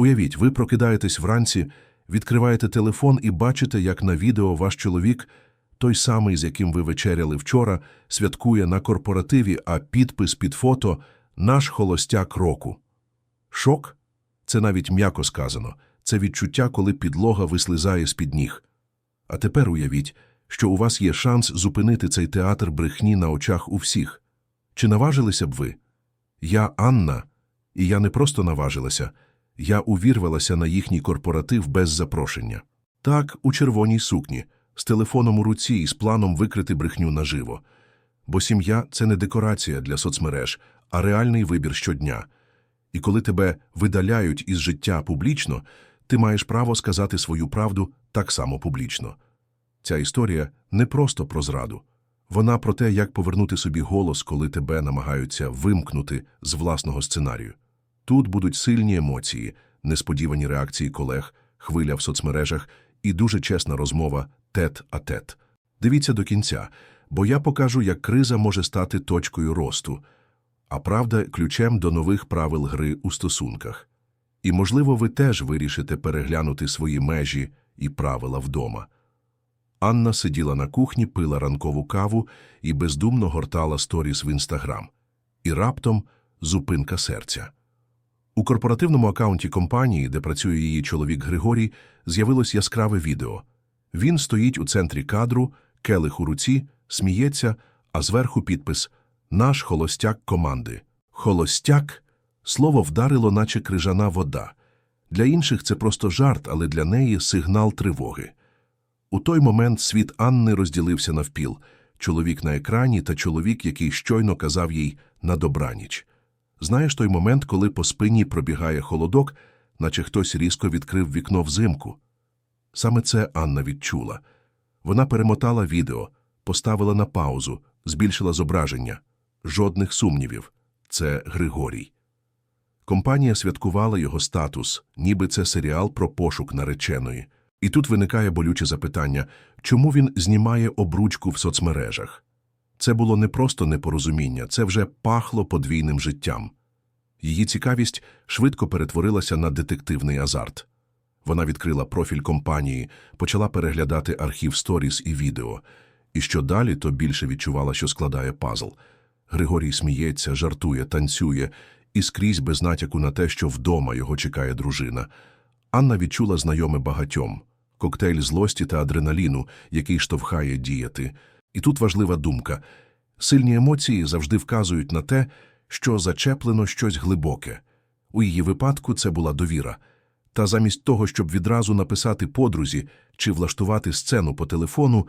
Уявіть, ви прокидаєтесь вранці, відкриваєте телефон і бачите, як на відео ваш чоловік, той самий, з яким ви вечеряли вчора, святкує на корпоративі, а підпис під фото «Наш холостяк року». Шок? Це навіть м'яко сказано. Це відчуття, коли підлога вислизає з-під ніг. А тепер уявіть, що у вас є шанс зупинити цей театр брехні на очах у всіх. Чи наважилися б ви? Я Анна, і я не просто наважилася, я увірвалася на їхній корпоратив без запрошення. Так, у червоній сукні, з телефоном у руці і з планом викрити брехню наживо. Бо сім'я – це не декорація для соцмереж, а реальний вибір щодня. І коли тебе видаляють із життя публічно, ти маєш право сказати свою правду так само публічно. Ця історія не просто про зраду. Вона про те, як повернути собі голос, коли тебе намагаються вимкнути з власного сценарію. Тут будуть сильні емоції, несподівані реакції колег, хвиля в соцмережах і дуже чесна розмова тет-а-тет. Дивіться до кінця, бо я покажу, як криза може стати точкою росту, а правда – ключем до нових правил гри у стосунках. І, можливо, ви теж вирішите переглянути свої межі і правила вдома. Анна сиділа на кухні, пила ранкову каву і бездумно гортала сторіс в інстаграм. І раптом зупинка серця. У корпоративному акаунті компанії, де працює її чоловік Григорій, з'явилось яскраве відео. Він стоїть у центрі кадру, келих у руці, сміється, а зверху підпис «Наш холостяк команди». Холостяк слово вдарило, наче крижана вода. Для інших це просто жарт, але для неї сигнал тривоги. У той момент світ Анни розділився навпіл – чоловік на екрані та чоловік, який щойно казав їй «на добраніч». Знаєш той момент, коли по спині пробігає холодок, наче хтось різко відкрив вікно взимку? Саме це Анна відчула. Вона перемотала відео, поставила на паузу, збільшила зображення. Жодних сумнівів. Це Григорій. Компанія святкувала його статус, ніби це серіал про пошук нареченої. І тут виникає болюче запитання, чому він знімає обручку в соцмережах? Це було не просто непорозуміння, це вже пахло подвійним життям. Її цікавість швидко перетворилася на детективний азарт. Вона відкрила профіль компанії, почала переглядати архів сторіс і відео. І що далі, то більше відчувала, що складає пазл. Григорій сміється, жартує, танцює, і скрізь без натяку на те, що вдома його чекає дружина. Анна відчула знайоме багатьом – коктейль злості та адреналіну, який штовхає діяти. І тут важлива думка. Сильні емоції завжди вказують на те, що зачеплено щось глибоке. У її випадку це була довіра. Та замість того, щоб відразу написати подрузі чи влаштувати сцену по телефону,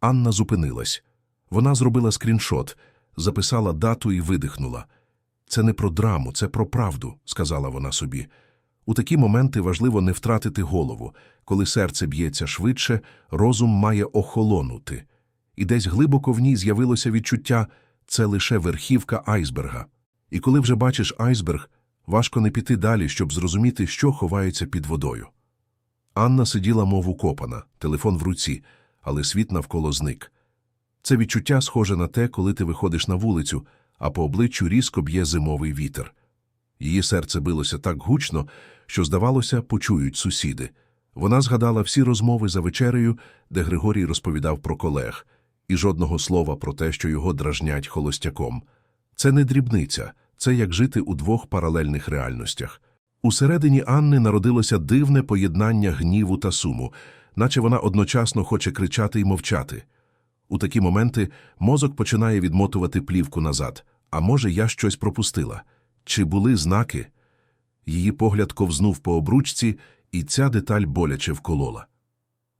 Анна зупинилась. Вона зробила скріншот, записала дату і видихнула. «Це не про драму, це про правду», – сказала вона собі. У такі моменти важливо не втратити голову. Коли серце б'ється швидше, розум має охолонути. І десь глибоко в ній з'явилося відчуття «це лише верхівка айсберга». І коли вже бачиш айсберг, важко не піти далі, щоб зрозуміти, що ховається під водою. Анна сиділа, мов укопана, телефон в руці, але світ навколо зник. Це відчуття схоже на те, коли ти виходиш на вулицю, а по обличчю різко б'є зимовий вітер. Її серце билося так гучно, що, здавалося, почують сусіди. Вона згадала всі розмови за вечерею, де Григорій розповідав про колег, і жодного слова про те, що його дражнять холостяком. Це не дрібниця, це як жити у двох паралельних реальностях. Усередині Анни народилося дивне поєднання гніву та суму, наче вона одночасно хоче кричати і мовчати. У такі моменти мозок починає відмотувати плівку назад. А може, я щось пропустила? Чи були знаки? Її погляд ковзнув по обручці, і ця деталь боляче вколола.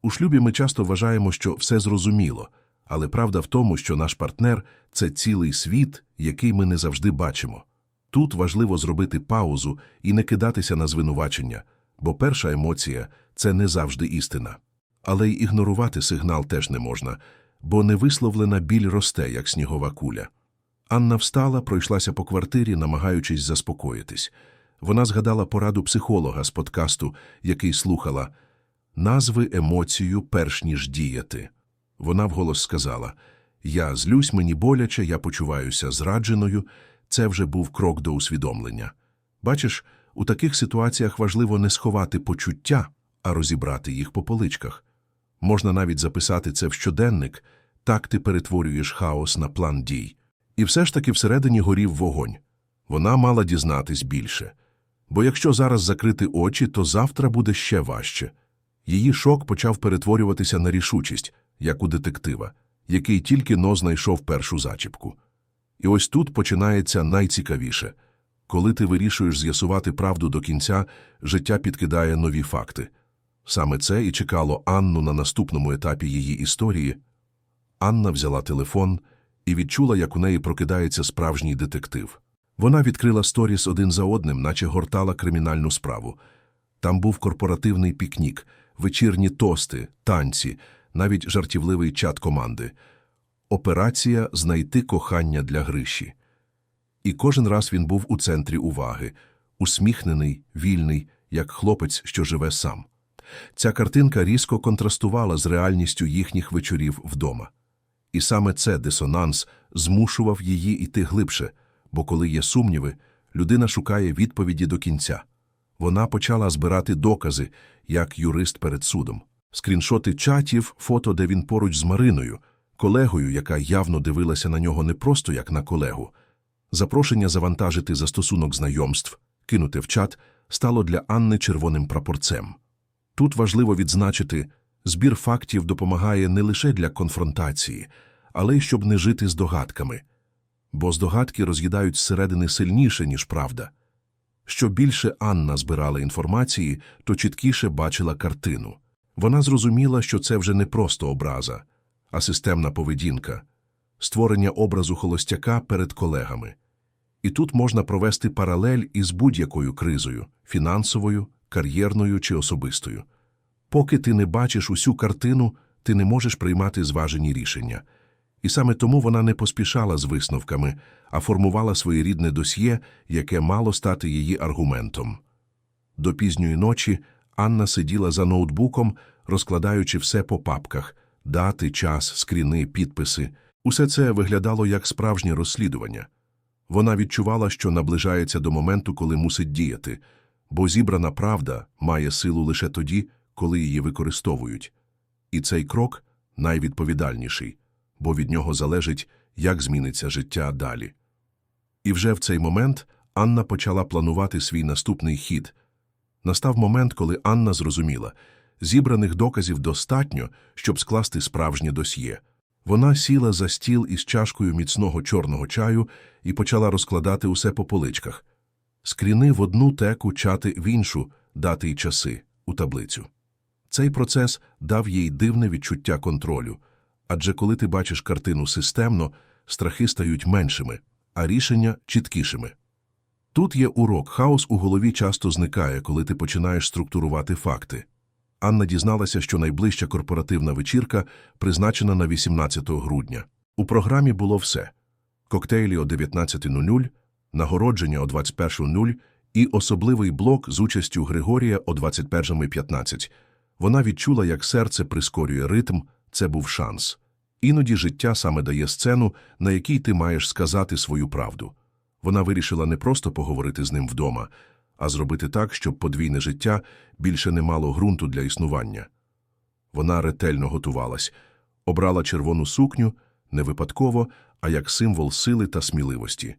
У шлюбі ми часто вважаємо, що все зрозуміло, але правда в тому, що наш партнер це цілий світ, який ми не завжди бачимо. Тут важливо зробити паузу і не кидатися на звинувачення, бо перша емоція це не завжди істина. Але й ігнорувати сигнал теж не можна, бо невисловлена біль росте, як снігова куля. Анна встала, пройшлася по квартирі, намагаючись заспокоїтись. Вона згадала пораду психолога з подкасту, який слухала назви емоцію, перш ніж діяти. Вона вголос сказала Я злюсь, мені боляче, я почуваюся зрадженою. Це вже був крок до усвідомлення. Бачиш, У таких ситуаціях важливо не сховати почуття, а розібрати їх по поличках. Можна навіть записати це в щоденник, так ти перетворюєш хаос на план дій. І все ж таки всередині горів вогонь. Вона мала дізнатись більше. Бо якщо зараз закрити очі, то завтра буде ще важче. Її шок почав перетворюватися на рішучість, як у детектива, який тільки но знайшов першу зачіпку. І ось тут починається найцікавіше. Коли ти вирішуєш з'ясувати правду до кінця, життя підкидає нові факти. Саме це і чекало Анну на наступному етапі її історії. Анна взяла телефон і відчула, як у неї прокидається справжній детектив. Вона відкрила сторіс один за одним, наче гортала кримінальну справу. Там був корпоративний пікнік, вечірні тости, танці, навіть жартівливий чат команди. Операція знайти кохання для Гриші. І кожен раз він був у центрі уваги, усміхнений, вільний, як хлопець, що живе сам. Ця картинка різко контрастувала з реальністю їхніх вечорів вдома. І саме це дисонанс змушував її йти глибше, бо коли є сумніви, людина шукає відповіді до кінця. Вона почала збирати докази, як юрист перед судом. Скріншоти чатів, фото, де він поруч з Мариною, колегою, яка явно дивилася на нього не просто як на колегу. Запрошення завантажити застосунок знайомств, кинути в чат, стало для Анни червоним прапорцем. Тут важливо відзначити, збір фактів допомагає не лише для конфронтації, але й щоб не жити здогадками. Бо здогадки роз'їдають зсередини сильніше, ніж правда. Що більше Анна збирала інформації, то чіткіше бачила картину. Вона зрозуміла, що це вже не просто образа, а системна поведінка, створення образу холостяка перед колегами. І тут можна провести паралель із будь-якою кризою фінансовою, кар'єрною чи особистою. Поки ти не бачиш усю картину, ти не можеш приймати зважені рішення. І саме тому вона не поспішала з висновками, а формувала своєрідне досьє, яке мало стати її аргументом. До пізньої ночі Анна сиділа за ноутбуком, розкладаючи все по папках – дати, час, скріни, підписи. Усе це виглядало як справжнє розслідування. Вона відчувала, що наближається до моменту, коли мусить діяти, бо зібрана правда має силу лише тоді, коли її використовують. І цей крок найвідповідальніший, бо від нього залежить, як зміниться життя далі. І вже в цей момент Анна почала планувати свій наступний хід. Настав момент, коли Анна зрозуміла, зібраних доказів достатньо, щоб скласти справжнє досьє. Вона сіла за стіл із чашкою міцного чорного чаю і почала розкладати усе по поличках. Скріни в одну теку, чати в іншу, дати й часи, у таблицю. Цей процес дав їй дивне відчуття контролю, адже коли ти бачиш картину системно, страхи стають меншими, а рішення чіткішими. Тут є урок, хаос у голові часто зникає, коли ти починаєш структурувати факти. Анна дізналася, що найближча корпоративна вечірка призначена на 18 грудня. У програмі було все – коктейлі о 19.00, нагородження о 21.00 і особливий блок з участю Григорія о 21.15. Вона відчула, як серце прискорює ритм, це був шанс. Іноді життя саме дає сцену, на якій ти маєш сказати свою правду. Вона вирішила не просто поговорити з ним вдома, а зробити так, щоб подвійне життя більше не мало ґрунту для існування. Вона ретельно готувалась, обрала червону сукню не випадково, а як символ сили та сміливості.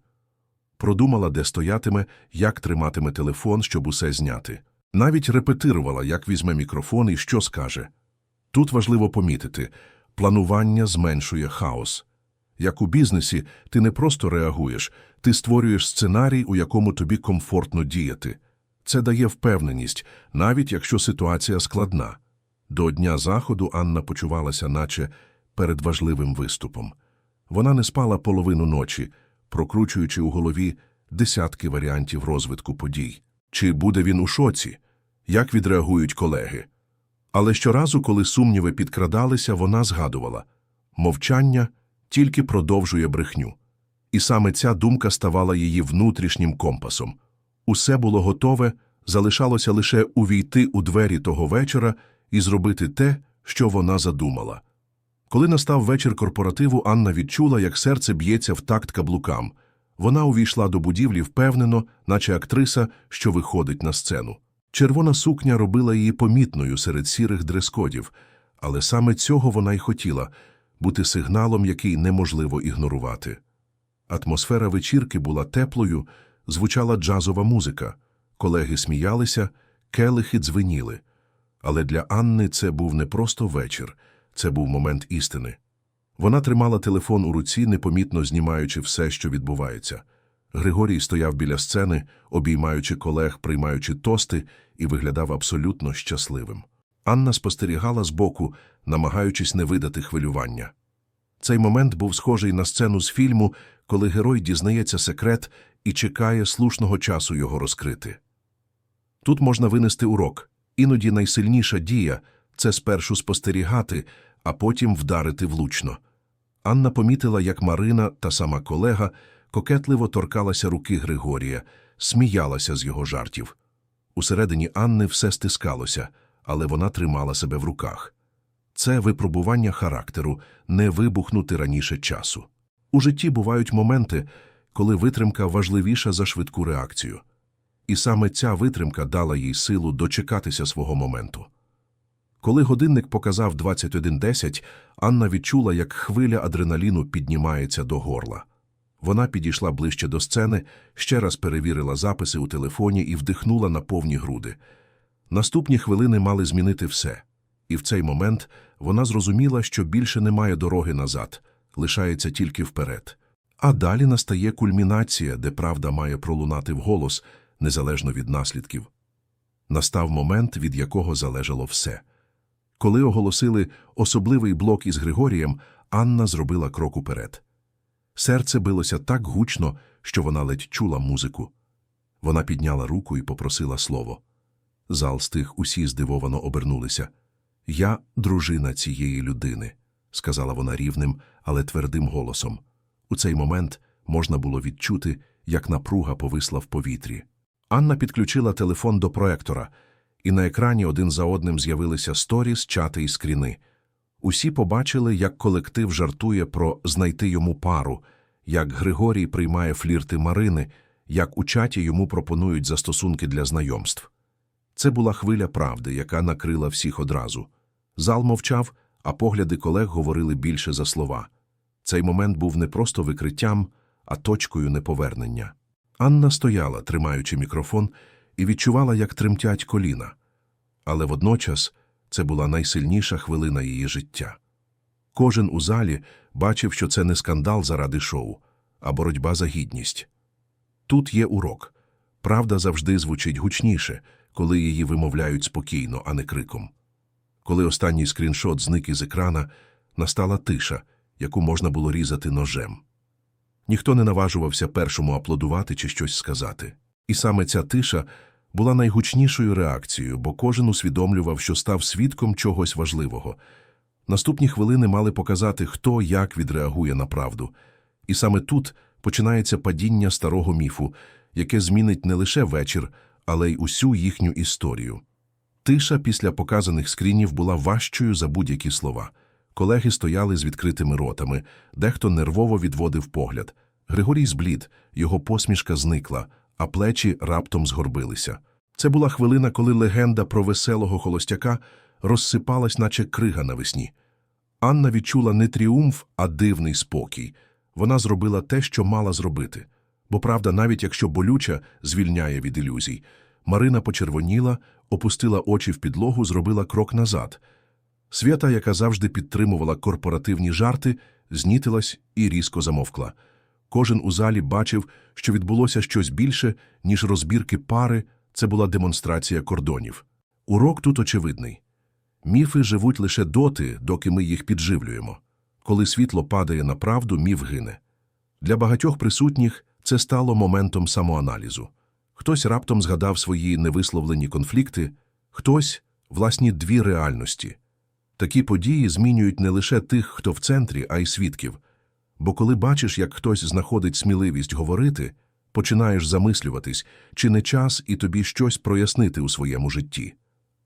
Продумала, де стоятиме, як триматиме телефон, щоб усе зняти. Навіть репетирувала, як візьме мікрофон і що скаже. Тут важливо помітити – планування зменшує хаос. Як у бізнесі, ти не просто реагуєш, ти створюєш сценарій, у якому тобі комфортно діяти. Це дає впевненість, навіть якщо ситуація складна. До дня заходу Анна почувалася, наче перед важливим виступом. Вона не спала половину ночі, прокручуючи у голові десятки варіантів розвитку подій. Чи буде він у шоці? Як відреагують колеги? Але щоразу, коли сумніви підкрадалися, вона згадувала – мовчання тільки продовжує брехню. І саме ця думка ставала її внутрішнім компасом. Усе було готове, залишалося лише увійти у двері того вечора і зробити те, що вона задумала. Коли настав вечір корпоративу, Анна відчула, як серце б'ється в такт каблукам. Вона увійшла до будівлі впевнено, наче актриса, що виходить на сцену. Червона сукня робила її помітною серед сірих дрес-кодів, але саме цього вона й хотіла бути сигналом, який неможливо ігнорувати. Атмосфера вечірки була теплою, звучала джазова музика, колеги сміялися, келихи дзвеніли. Але для Анни це був не просто вечір, це був момент істини. Вона тримала телефон у руці, непомітно знімаючи все, що відбувається. Григорій стояв біля сцени, обіймаючи колег, приймаючи тости, і виглядав абсолютно щасливим. Анна спостерігала збоку, намагаючись не видати хвилювання. Цей момент був схожий на сцену з фільму, коли герой дізнається секрет і чекає слушного часу його розкрити. Тут можна винести урок. Іноді найсильніша дія це спершу спостерігати, а потім вдарити влучно. Анна помітила, як Марина, та сама колега, кокетливо торкалася руки Григорія, сміялася з його жартів. Усередині Анни все стискалося, але вона тримала себе в руках. Це випробування характеру, не вибухнути раніше часу. У житті бувають моменти, коли витримка важливіша за швидку реакцію. І саме ця витримка дала їй силу дочекатися свого моменту. Коли годинник показав 21.10, Анна відчула, як хвиля адреналіну піднімається до горла. Вона підійшла ближче до сцени, ще раз перевірила записи у телефоні і вдихнула на повні груди. Наступні хвилини мали змінити все. І в цей момент вона зрозуміла, що більше немає дороги назад, лишається тільки вперед. А далі настає кульмінація, де правда має пролунати вголос, незалежно від наслідків. Настав момент, від якого залежало все. Коли оголосили особливий блок із Григорієм, Анна зробила крок уперед. Серце билося так гучно, що вона ледь чула музику. Вона підняла руку і попросила слово. Зал стих усі здивовано обернулися. Я дружина цієї людини, сказала вона рівним, але твердим голосом. У цей момент можна було відчути, як напруга повисла в повітрі. Анна підключила телефон до проектора, і на екрані один за одним з'явилися сторіс, чати і скріни. Усі побачили, як колектив жартує про знайти йому пару, як Григорій приймає флірти Марини, як у чаті йому пропонують застосунки для знайомств. Це була хвиля правди, яка накрила всіх одразу. Зал мовчав, а погляди колег говорили більше за слова. Цей момент був не просто викриттям, а точкою неповернення. Анна стояла, тримаючи мікрофон, і відчувала, як тремтять коліна. Але водночас це була найсильніша хвилина її життя. Кожен у залі бачив, що це не скандал заради шоу, а боротьба за гідність. Тут є урок. Правда завжди звучить гучніше, коли її вимовляють спокійно, а не криком. Коли останній скріншот зник із екрана, настала тиша, яку можна було різати ножем. Ніхто не наважувався першому аплодувати чи щось сказати. І саме ця тиша була найгучнішою реакцією, бо кожен усвідомлював, що став свідком чогось важливого. Наступні хвилини мали показати, хто як відреагує на правду. І саме тут починається падіння старого міфу, яке змінить не лише вечір, але й усю їхню історію. Тиша після показаних скрінів була важчою за будь-які слова. Колеги стояли з відкритими ротами, дехто нервово відводив погляд. Григорій зблід, його посмішка зникла, а плечі раптом згорбилися. Це була хвилина, коли легенда про веселого холостяка розсипалась, наче крига навесні. Анна відчула не тріумф, а дивний спокій. Вона зробила те, що мала зробити. Бо правда, навіть якщо болюча, звільняє від ілюзій. Марина почервоніла, опустила очі в підлогу, зробила крок назад. Свята, яка завжди підтримувала корпоративні жарти, знітилась і різко замовкла. Кожен у залі бачив, що відбулося щось більше, ніж розбірки пари, це була демонстрація кордонів. Урок тут очевидний. Міфи живуть лише доти, доки ми їх підживлюємо. Коли світло падає на правду, міф гине. Для багатьох присутніх це стало моментом самоаналізу. Хтось раптом згадав свої невисловлені конфлікти, хтось – власні дві реальності. Такі події змінюють не лише тих, хто в центрі, а й свідків. Бо коли бачиш, як хтось знаходить сміливість говорити, починаєш замислюватись, чи не час і тобі щось прояснити у своєму житті.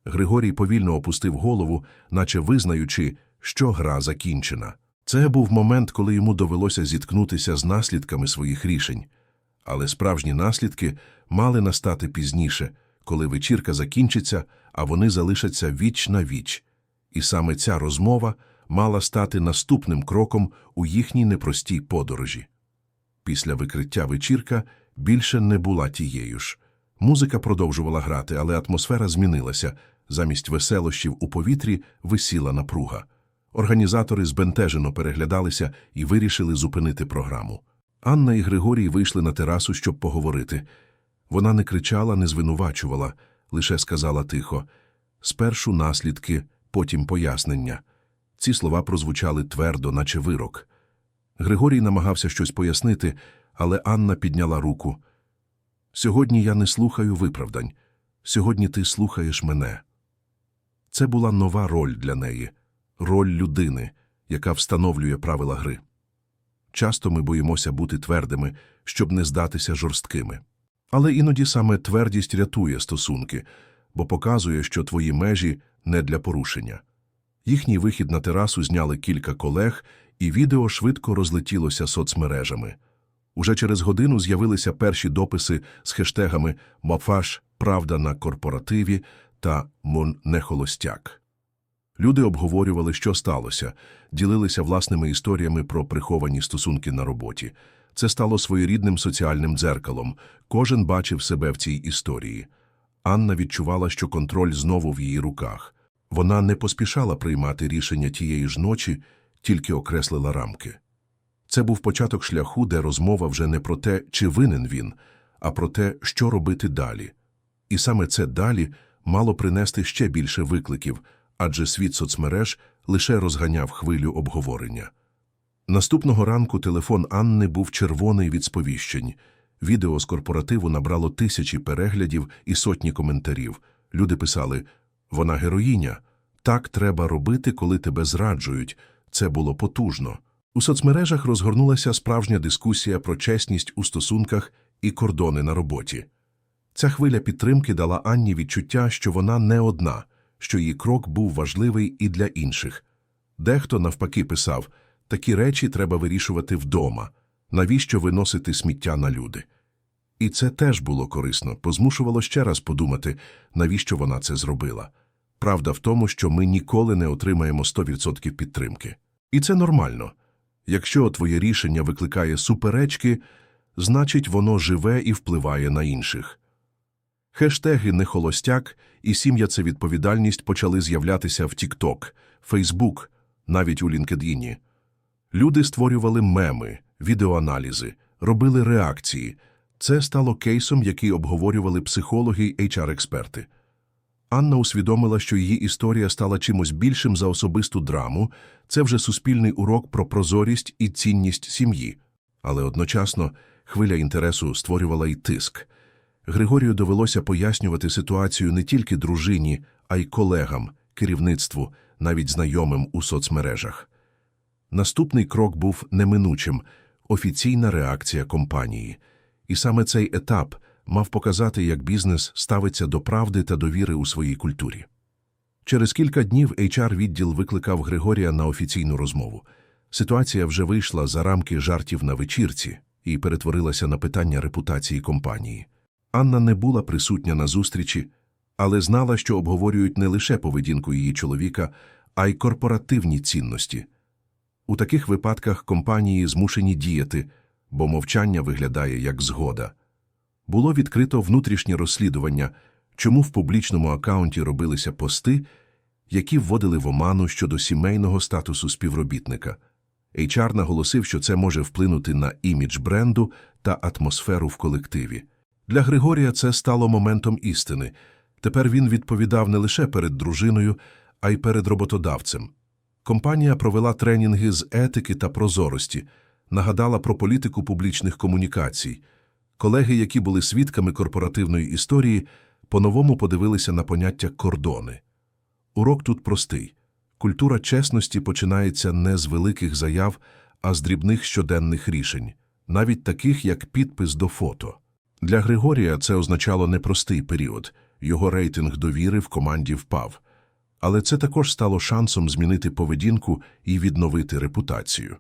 Григорій повільно опустив голову, наче визнаючи, що гра закінчена. Це був момент, коли йому довелося зіткнутися з наслідками своїх рішень. Але справжні наслідки мали настати пізніше, коли вечірка закінчиться, а вони залишаться віч на віч. І саме ця розмова мала стати наступним кроком у їхній непростій подорожі. Після викриття вечірка більше не була тією ж. Музика продовжувала грати, але атмосфера змінилася. Замість веселощів у повітрі висіла напруга. Організатори збентежено переглядалися і вирішили зупинити програму. Анна і Григорій вийшли на терасу, щоб поговорити. Вона не кричала, не звинувачувала, лише сказала тихо спершу наслідки, потім пояснення. Ці слова прозвучали твердо, наче вирок. Григорій намагався щось пояснити, але Анна підняла руку. Сьогодні я не слухаю виправдань. Сьогодні ти слухаєш мене. Це була нова роль для неї роль людини, яка встановлює правила гри. Часто ми боїмося бути твердими, щоб не здатися жорсткими. Але іноді саме твердість рятує стосунки, бо показує, що твої межі не для порушення. Їхній вихід на терасу зняли кілька колег, і відео швидко розлетілося соцмережами. Уже через годину з'явилися перші дописи з хештегами «Мафаш. Правда на корпоративі» та «Мон не холостяк». Люди обговорювали, що сталося, ділилися власними історіями про приховані стосунки на роботі. Це стало своєрідним соціальним дзеркалом. Кожен бачив себе в цій історії. Анна відчувала, що контроль знову в її руках. Вона не поспішала приймати рішення тієї ж ночі, тільки окреслила рамки. Це був початок шляху, де розмова вже не про те, чи винен він, а про те, що робити далі. І саме це далі мало принести ще більше викликів, адже світ соцмереж лише розганяв хвилю обговорення. Наступного ранку телефон Анни був червоний від сповіщень. Відео з корпоративу набрало тисячі переглядів і сотні коментарів. Люди писали «Вона героїня. Так треба робити, коли тебе зраджують. Це було потужно». У соцмережах розгорнулася справжня дискусія про чесність у стосунках і кордони на роботі. Ця хвиля підтримки дала Анні відчуття, що вона не одна, що її крок був важливий і для інших. Дехто навпаки писав такі речі треба вирішувати вдома, навіщо виносити сміття на люди. І це теж було корисно, позмушувало ще раз подумати, навіщо вона це зробила. Правда в тому, що ми ніколи не отримаємо 100% підтримки. І це нормально. Якщо твоє рішення викликає суперечки, значить воно живе і впливає на інших. Хештеги «Не холостяк» і «Сім'я – це відповідальність» почали з'являтися в TikTok, Facebook, навіть у LinkedIn. Люди створювали меми, відеоаналізи, робили реакції. Це стало кейсом, який обговорювали психологи й HR-експерти. Анна усвідомила, що її історія стала чимось більшим за особисту драму, це вже суспільний урок про прозорість і цінність сім'ї. Але одночасно хвиля інтересу створювала й тиск. Григорію довелося пояснювати ситуацію не тільки дружині, а й колегам, керівництву, навіть знайомим у соцмережах. Наступний крок був неминучим – офіційна реакція компанії. І саме цей етап мав показати, як бізнес ставиться до правди та довіри у своїй культурі. Через кілька днів HR-відділ викликав Григорія на офіційну розмову. Ситуація вже вийшла за рамки жартів на вечірці і перетворилася на питання репутації компанії. Анна не була присутня на зустрічі, але знала, що обговорюють не лише поведінку її чоловіка, а й корпоративні цінності. У таких випадках компанії змушені діяти, бо мовчання виглядає як згода. Було відкрито внутрішнє розслідування, чому в публічному акаунті робилися пости, які вводили в оману щодо сімейного статусу співробітника. HR наголосив, що це може вплинути на імідж бренду та атмосферу в колективі. Для Григорія це стало моментом істини. Тепер він відповідав не лише перед дружиною, а й перед роботодавцем. Компанія провела тренінги з етики та прозорості, нагадала про політику публічних комунікацій. Колеги, які були свідками корпоративної історії, по-новому подивилися на поняття кордони. Урок тут простий. Культура чесності починається не з великих заяв, а з дрібних щоденних рішень, навіть таких, як підпис до фото. Для Григорія це означало непростий період, його рейтинг довіри в команді впав. Але це також стало шансом змінити поведінку і відновити репутацію.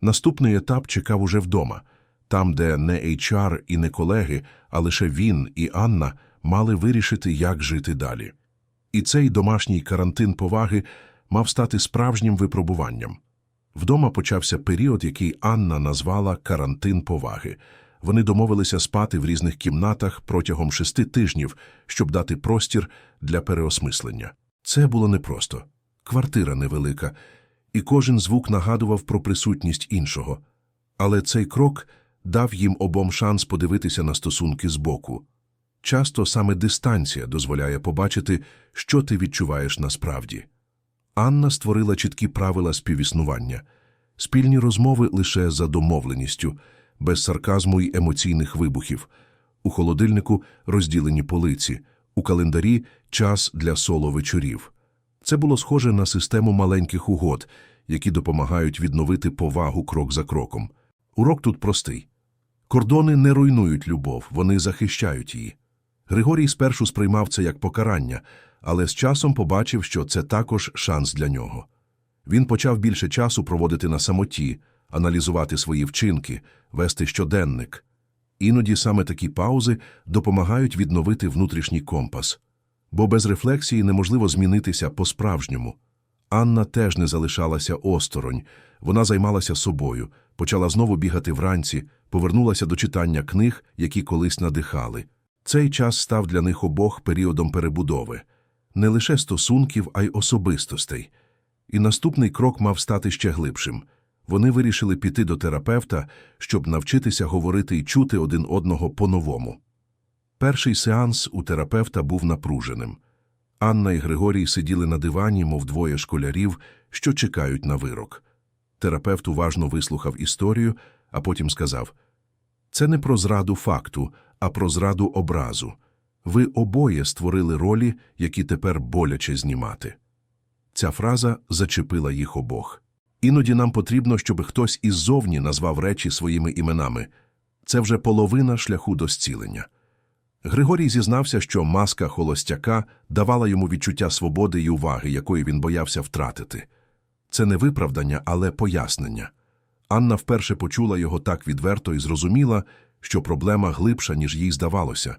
Наступний етап чекав уже вдома. там, де не HR і не колеги, а лише він і Анна мали вирішити, як жити далі. І цей домашній карантин поваги мав стати справжнім випробуванням. Вдома почався період, який Анна назвала карантин поваги. Вони домовилися спати в різних кімнатах протягом шести тижнів, щоб дати простір для переосмислення. Це було непросто. Квартира невелика, і кожен звук нагадував про присутність іншого. Але цей крок дав їм обом шанс подивитися на стосунки збоку. Часто саме дистанція дозволяє побачити, що ти відчуваєш насправді. Анна створила чіткі правила співіснування, спільні розмови лише за домовленістю, без сарказму й емоційних вибухів. У холодильнику розділені полиці, у календарі час для соло-вечорів. Це було схоже на систему маленьких угод, які допомагають відновити повагу крок за кроком. Урок тут простий. Кордони не руйнують любов, вони захищають її. Григорій спершу сприймав це як покарання, але з часом побачив, що це також шанс для нього. Він почав більше часу проводити на самоті, аналізувати свої вчинки, вести щоденник. Іноді саме такі паузи допомагають відновити внутрішній компас. Бо без рефлексії неможливо змінитися по-справжньому. Анна теж не залишалася осторонь, вона займалася собою, почала знову бігати вранці, повернулася до читання книг, які колись надихали. Цей час став для них обох періодом перебудови не лише стосунків, а й особистостей. І наступний крок мав стати ще глибшим. Вони вирішили піти до терапевта, щоб навчитися говорити і чути один одного по-новому. Перший сеанс у терапевта був напруженим. Анна і Григорій сиділи на дивані, мов двоє школярів, що чекають на вирок. Терапевт уважно вислухав історію, а потім сказав це не про зраду факту, а про зраду образу. Ви обоє створили ролі, які тепер боляче знімати. Ця фраза зачепила їх обох. Іноді нам потрібно, щоб хтось іззовні назвав речі своїми іменами. Це вже половина шляху до зцілення. Григорій зізнався, що маска холостяка давала йому відчуття свободи і уваги, якої він боявся втратити. Це не виправдання, але пояснення. Анна вперше почула його так відверто і зрозуміла, що проблема глибша, ніж їй здавалося.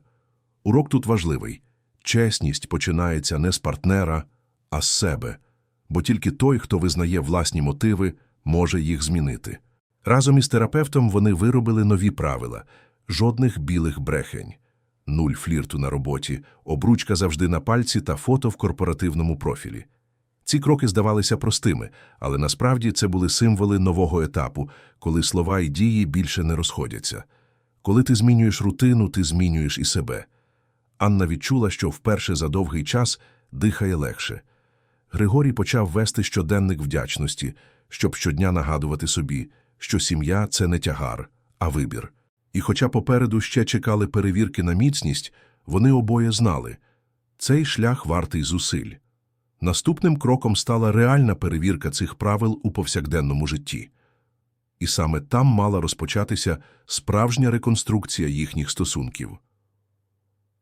Урок тут важливий. Чесність починається не з партнера, а з себе, бо тільки той, хто визнає власні мотиви, може їх змінити. Разом із терапевтом вони виробили нові правила – жодних білих брехень, нуль флірту на роботі, обручка завжди на пальці та фото в корпоративному профілі. Ці кроки здавалися простими, але насправді це були символи нового етапу, коли слова і дії більше не розходяться. Коли ти змінюєш рутину, ти змінюєш і себе. Анна відчула, що вперше за довгий час дихає легше. Григорій почав вести щоденник вдячності, щоб щодня нагадувати собі, що сім'я це не тягар, а вибір. І хоча попереду ще чекали перевірки на міцність, вони обоє знали – цей шлях вартий зусиль. Наступним кроком стала реальна перевірка цих правил у повсякденному житті. І саме там мала розпочатися справжня реконструкція їхніх стосунків.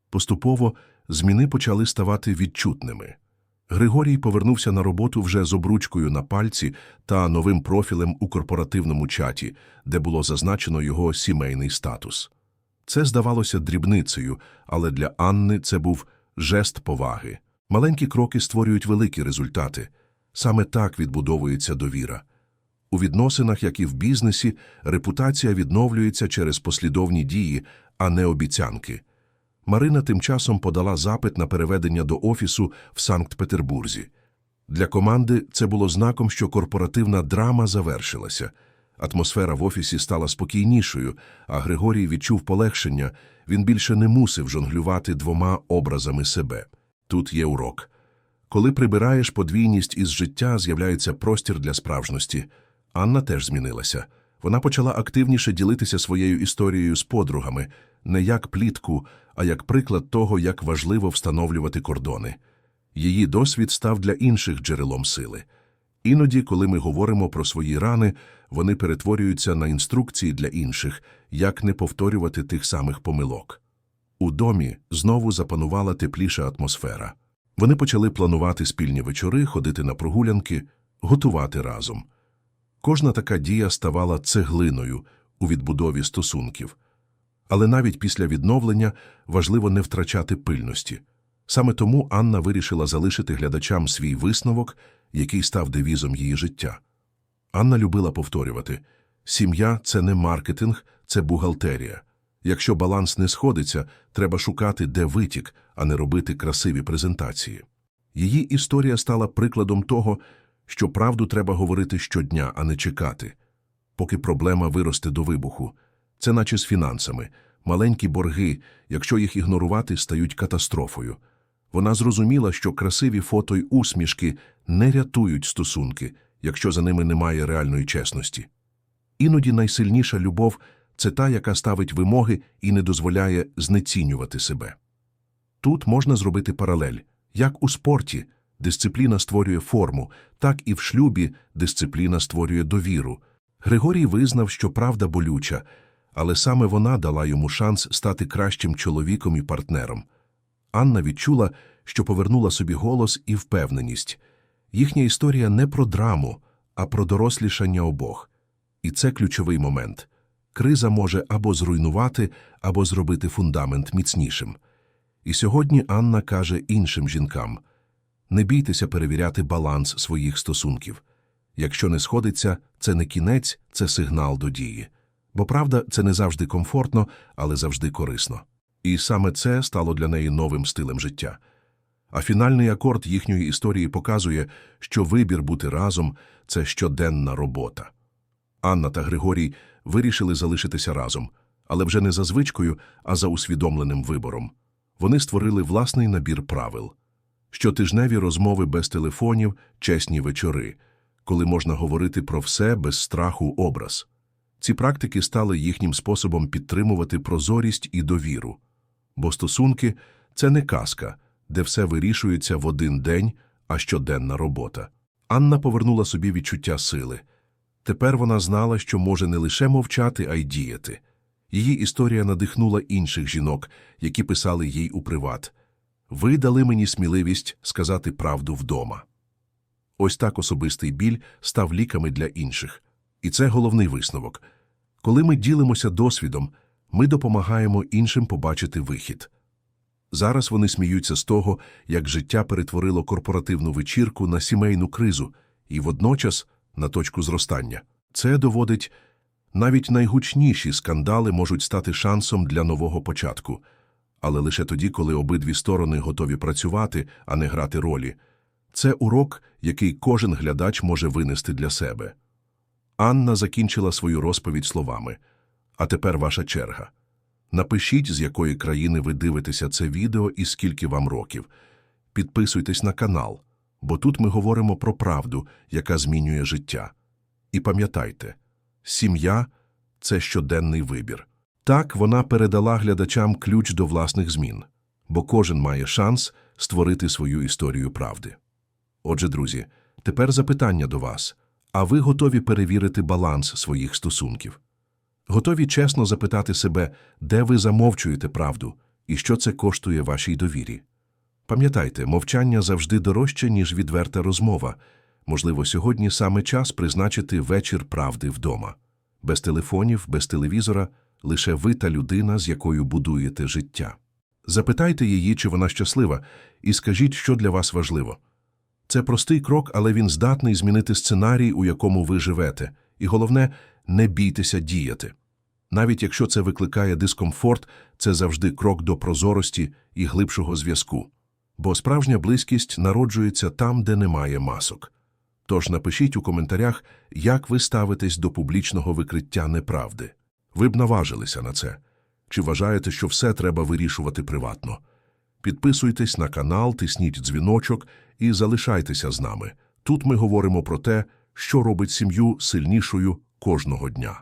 Поступово зміни почали ставати відчутними. Григорій повернувся на роботу вже з обручкою на пальці та новим профілем у корпоративному чаті, де було зазначено його сімейний статус. Це здавалося дрібницею, але для Анни це був жест поваги. Маленькі кроки створюють великі результати. Саме так відбудовується довіра. У відносинах, як і в бізнесі, репутація відновлюється через послідовні дії, а не обіцянки. Марина тим часом подала запит на переведення до офісу в Санкт-Петербурзі. Для команди це було знаком, що корпоративна драма завершилася. Атмосфера в офісі стала спокійнішою, а Григорій відчув полегшення, він більше не мусив жонглювати двома образами себе. Тут є урок. Коли прибираєш подвійність із життя, з'являється простір для справжності. Анна теж змінилася. Вона почала активніше ділитися своєю історією з подругами, не як плітку, а як приклад того, як важливо встановлювати кордони. Її досвід став для інших джерелом сили. Іноді, коли ми говоримо про свої рани, вони перетворюються на інструкції для інших, як не повторювати тих самих помилок. У домі знову запанувала тепліша атмосфера. Вони почали планувати спільні вечори, ходити на прогулянки, готувати разом. Кожна така дія ставала цеглиною у відбудові стосунків. Але навіть після відновлення важливо не втрачати пильності. Саме тому Анна вирішила залишити глядачам свій висновок, який став девізом її життя. Анна любила повторювати сім'я це не маркетинг, це бухгалтерія. Якщо баланс не сходиться, треба шукати, де витік, а не робити красиві презентації. Її історія стала прикладом того, що правду треба говорити щодня, а не чекати. Поки проблема виросте до вибуху. Це наче з фінансами. Маленькі борги, якщо їх ігнорувати, стають катастрофою. Вона зрозуміла, що красиві фото й усмішки не рятують стосунки, якщо за ними немає реальної чесності. Іноді найсильніша любов це та, яка ставить вимоги і не дозволяє знецінювати себе. Тут можна зробити паралель. Як у спорті дисципліна створює форму, так і в шлюбі дисципліна створює довіру. Григорій визнав, що правда болюча, але саме вона дала йому шанс стати кращим чоловіком і партнером. Анна відчула, що повернула собі голос і впевненість. Їхня історія не про драму, а про дорослішання обох. І це ключовий момент. Криза може або зруйнувати, або зробити фундамент міцнішим. І сьогодні Анна каже іншим жінкам не бійтеся перевіряти баланс своїх стосунків. Якщо не сходиться, це не кінець, це сигнал до дії. Бо правда, це не завжди комфортно, але завжди корисно. І саме це стало для неї новим стилем життя. А фінальний акорд їхньої історії показує, що вибір бути разом це щоденна робота. Анна та Григорій вирішили залишитися разом, але вже не за звичкою, а за усвідомленим вибором. Вони створили власний набір правил. Щотижневі розмови без телефонів, чесні вечори, коли можна говорити про все без страху образ. Ці практики стали їхнім способом підтримувати прозорість і довіру. Бо стосунки – це не казка, де все вирішується в один день, а щоденна робота. Анна повернула собі відчуття сили. Тепер вона знала, що може не лише мовчати, а й діяти. Її історія надихнула інших жінок, які писали їй у приват. Ви дали мені сміливість сказати правду вдома. Ось так особистий біль став ліками для інших. І це головний висновок. Коли ми ділимося досвідом, ми допомагаємо іншим побачити вихід. Зараз вони сміються з того, як життя перетворило корпоративну вечірку на сімейну кризу і водночас на точку зростання. Це доводить, навіть найгучніші скандали можуть стати шансом для нового початку, але лише тоді, коли обидві сторони готові працювати, а не грати ролі. Це урок, який кожен глядач може винести для себе. Анна закінчила свою розповідь словами А тепер ваша черга. Напишіть, з якої країни ви дивитеся це відео і скільки вам років. Підписуйтесь на канал, бо тут ми говоримо про правду, яка змінює життя. І пам'ятайте, сім'я це щоденний вибір. Так вона передала глядачам ключ до власних змін, бо кожен має шанс створити свою історію правди. Отже, друзі, тепер запитання до вас. А ви готові перевірити баланс своїх стосунків? Готові чесно запитати себе, де ви замовчуєте правду і що це коштує вашій довірі? Пам'ятайте, мовчання завжди дорожче, ніж відверта розмова. Можливо, сьогодні саме час призначити вечір правди вдома. Без телефонів, без телевізора, лише ви та людина, з якою будуєте життя. Запитайте її, чи вона щаслива, і скажіть, що для вас важливо. Це простий крок, але він здатний змінити сценарій, у якому ви живете. І головне, не бійтеся діяти. Навіть якщо це викликає дискомфорт, це завжди крок до прозорості і глибшого зв'язку. Бо справжня близькість народжується там, де немає масок. Тож напишіть у коментарях, як ви ставитесь до публічного викриття неправди. Ви б наважилися на це. Чи вважаєте, що все треба вирішувати приватно? Підписуйтесь на канал, тисніть дзвіночок і залишайтеся з нами. Тут ми говоримо про те, що робить сім'ю сильнішою кожного дня.